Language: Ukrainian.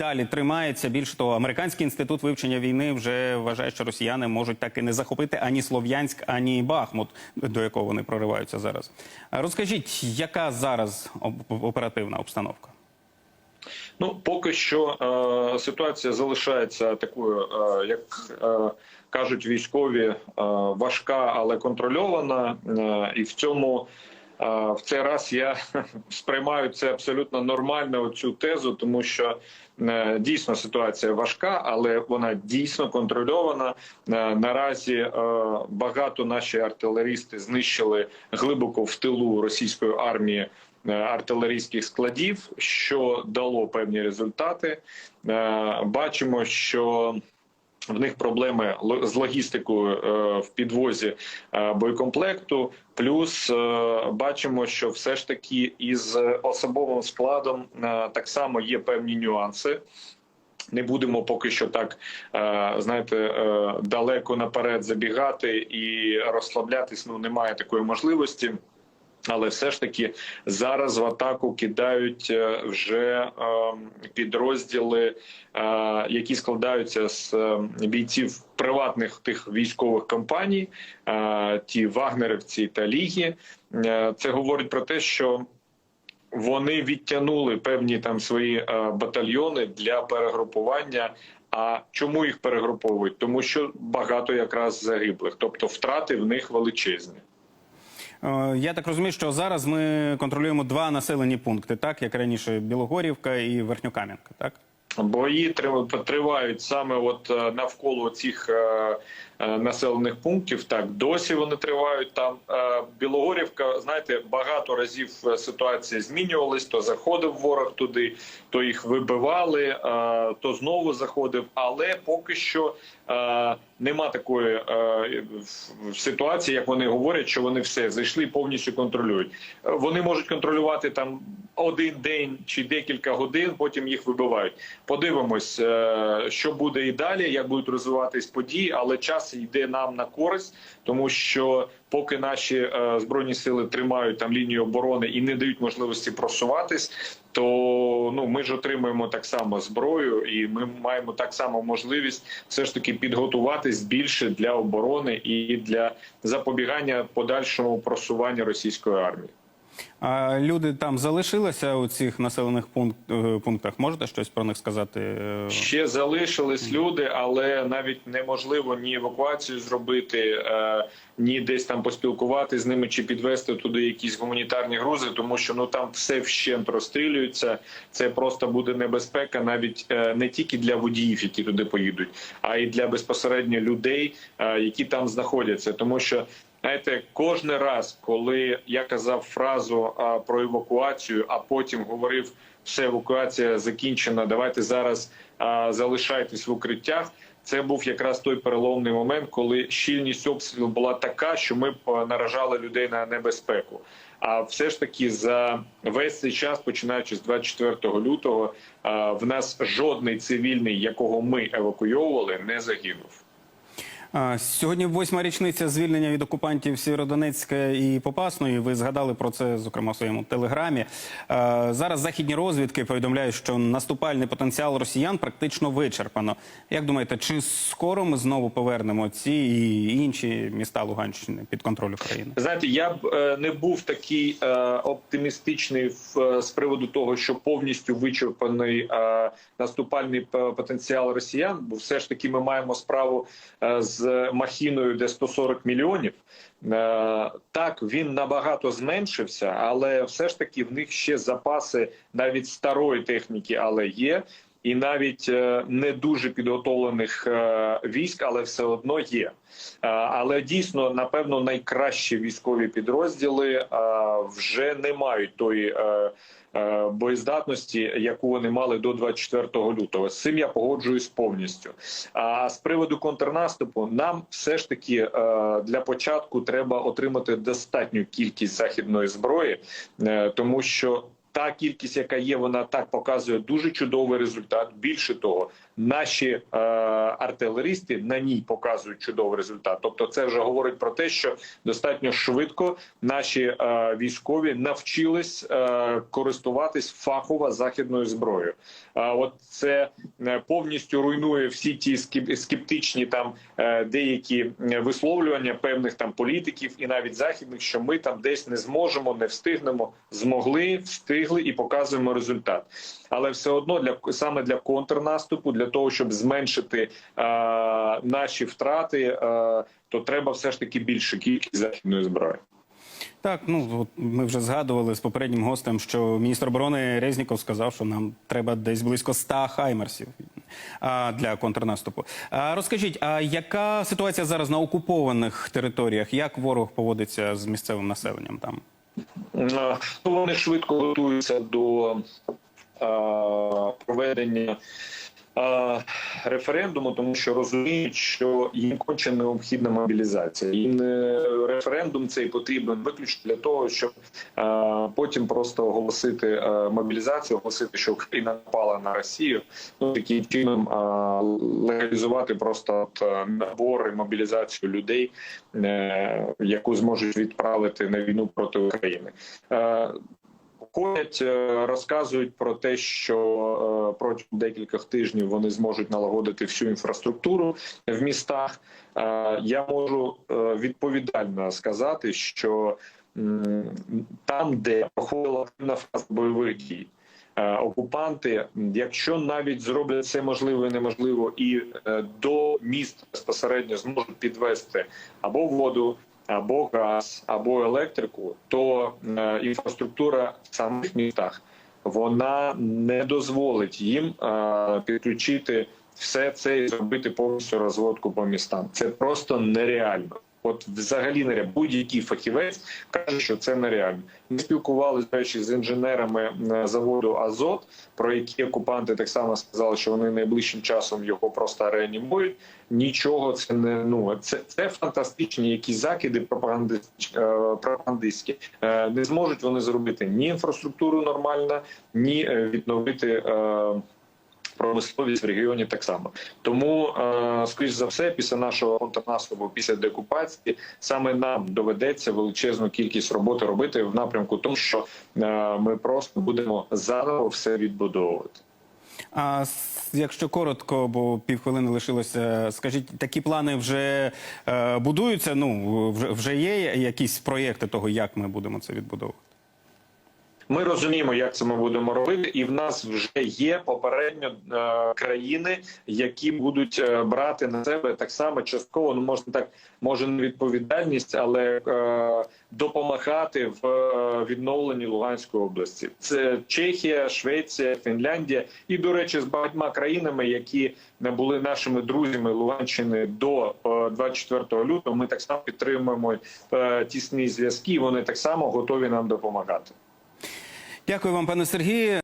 далі тримається. Більше того, американський інститут вивчення війни вже вважає, що росіяни можуть так і не захопити ані Слов'янськ, ані Бахмут, до якого вони прориваються зараз. Розкажіть, яка зараз оп- оперативна обстановка? Ну, поки що е, ситуація залишається такою, е, як е, кажуть військові, е, важка, але контрольована. Е, і в цьому в цей раз я сприймаю це абсолютно нормально цю тезу, тому що е, дійсно ситуація важка, але вона дійсно контрольована. Е, наразі е, багато наші артилерісти знищили глибоко в тилу російської армії артилерійських складів, що дало певні результати. Бачимо, що в них проблеми з логістикою е, в підвозі е, боєкомплекту. Плюс е, бачимо, що все ж таки із особовим складом так само є певні нюанси. Не будемо поки що так знаєте далеко наперед забігати і розслаблятись. Ну немає такої можливості. Але все ж таки зараз в атаку кидають е, вже е, підрозділи, е, які складаються з е, бійців приватних тих військових компаній, е, ті вагнерівці та ліги. Це говорить про те, що вони відтягнули певні там свої батальйони для перегрупування. А чому їх перегруповують? Тому що багато якраз загиблих, тобто втрати в них величезні. Е, Я так розумію, що зараз ми контролюємо два населені пункти, так як раніше Білогорівка і Верхньокам'янка, так? Бої трив- тривають саме от е, навколо цих е, населених пунктів. Так досі вони тривають. Там Білогорівка, знаєте, багато разів ситуація змінювалась. То заходив ворог туди, то їх вибивали, е, то знову заходив. Але поки що е, нема такої е, ситуації, як вони говорять, що вони все зайшли повністю контролюють. Вони можуть контролювати там один день чи декілька годин, потім їх вибивають. Подивимось, що буде і далі, як будуть розвиватись події, але час йде нам на користь, тому що поки наші е, збройні сили тримають там лінію оборони і не дають можливості просуватись, то ну ми ж отримуємо так само зброю, і ми маємо так само можливість все ж таки підготуватись більше для оборони і для запобігання подальшому просуванню російської армії. А люди там залишилися у цих населених е, пунктах. Можете щось про них сказати? Ще залишились люди, але навіть неможливо ні евакуацію зробити, е, ні десь там поспілкувати з ними чи підвести туди якісь гуманітарні грузи, тому що ну там все вщент розстрілюється. Це просто буде небезпека, навіть е, не тільки для водіїв, які туди поїдуть, а й для безпосередньо людей, які там знаходяться, тому що. Знаєте, кожен раз, коли я казав фразу а, про евакуацію, а потім говорив, все евакуація закінчена. Давайте зараз а, залишайтесь в укриттях. Це був якраз той переломний момент, коли щільність обстрілу була така, що ми наражали людей на небезпеку. А все ж таки за весь цей час, починаючи з 24 лютого, а, в нас жодний цивільний, якого ми евакуйовували, не загинув. Сьогодні восьма річниця звільнення від окупантів Сєвєродонецька і Попасної. Ви згадали про це, зокрема, в своєму телеграмі. Зараз західні розвідки повідомляють, що наступальний потенціал росіян практично вичерпано. Як думаєте, чи скоро ми знову повернемо ці і інші міста Луганщини під контроль України? Знаєте, я б е, не був такий е, оптимістичний е, з приводу того, що повністю вичерпаний наступальний потенціал росіян, бо все ж таки ми маємо справу е, з махіною, де 140 мільйонів. Е, так, він набагато зменшився, але все ж таки в них ще запаси навіть старої техніки, але є. І навіть е, не дуже підготовлених е, військ, але все одно є. Е, Але дійсно, напевно, найкращі військові підрозділи вже не мають тої боєздатності, яку вони мали до 24 лютого. З цим я погоджуюсь повністю. А з приводу контрнаступу, нам все ж таки для початку треба отримати достатню кількість західної зброї, тому що та кількість, яка є, вона так показує дуже чудовий результат. Більше того, наші е, артилеристи на ній показують чудовий результат. Тобто, це вже говорить про те, що достатньо швидко наші е, військові навчились е, користуватись фахово західною зброєю. А от це е, повністю руйнує всі ті скеп- скептичні там е, деякі е, висловлювання певних там політиків і навіть західних, що ми там десь не зможемо, не встигнемо, змогли, встигли і показуємо результат. Але все одно для саме для контрнаступу, для того, щоб зменшити е, наші втрати, е, то треба все ж таки більше кількість західної зброї. Так, ну от ми вже згадували з попереднім гостем, що міністр оборони Резніков сказав, що нам треба десь близько 100 хаймерсів а, для контрнаступу. А, розкажіть, а яка ситуація зараз на окупованих територіях? Як ворог поводиться з місцевим населенням там? Е, ну, Вони швидко готуються до е, проведення референдуму, тому що розуміють, що їм конче необхідна мобілізація. Їм е, референдум цей потрібен виключно для того, щоб потім просто оголосити мобілізацію, оголосити, що Україна напала на Росію. Ну таким чином легалізувати просто от, е, набор і мобілізацію людей, е, яку зможуть відправити на війну проти України. Ходять, е, розказують про те, що е, протягом декількох тижнів вони зможуть налагодити всю інфраструктуру в містах. Е, Я можу відповідально сказати, що там, де проходила активна фаза бойових дій, окупанти, якщо навіть зроблять все можливе і неможливо, і до міст безпосередньо зможуть підвести або воду, або газ, або електрику, то е, інфраструктура в самих містах вона не дозволить їм е, підключити все це і зробити повністю розводку по містам. Це просто нереально. От взагалі нереально. будь-який фахівець каже, що це нереально. Ми спілкувалися речі, з інженерами заводу Азот, про які окупанти так само сказали, що вони найближчим часом його просто реанімують. Нічого це не ну це, це фантастичні якісь закиди пропагандистські, е, пропагандистські. Е, Не зможуть вони зробити ні інфраструктуру нормально, ні е, відновити. Промисловість в регіоні так само тому, е, скоріш за все, після нашого контрнаступу, після декупації, саме нам доведеться величезну кількість роботи робити в напрямку, тому що е, ми просто будемо заново все відбудовувати. А якщо коротко, бо півхвилини лишилося, скажіть, такі плани вже е, будуються? Ну вже, вже є якісь проєкти того, як ми будемо це відбудовувати? Ми розуміємо, як це ми будемо робити, і в нас вже є попередньо е, країни, які будуть е, брати на себе так само частково. Ну можна так, може не відповідальність, але е, допомагати в е, відновленні Луганської області. Це Чехія, Швеція, Фінляндія і, до речі, з багатьма країнами, які не були нашими друзями Луганщини до е, 24 лютого. Ми так само підтримуємо е, тісні зв'язки. Вони так само готові нам допомагати. Дякую вам, пане Сергію.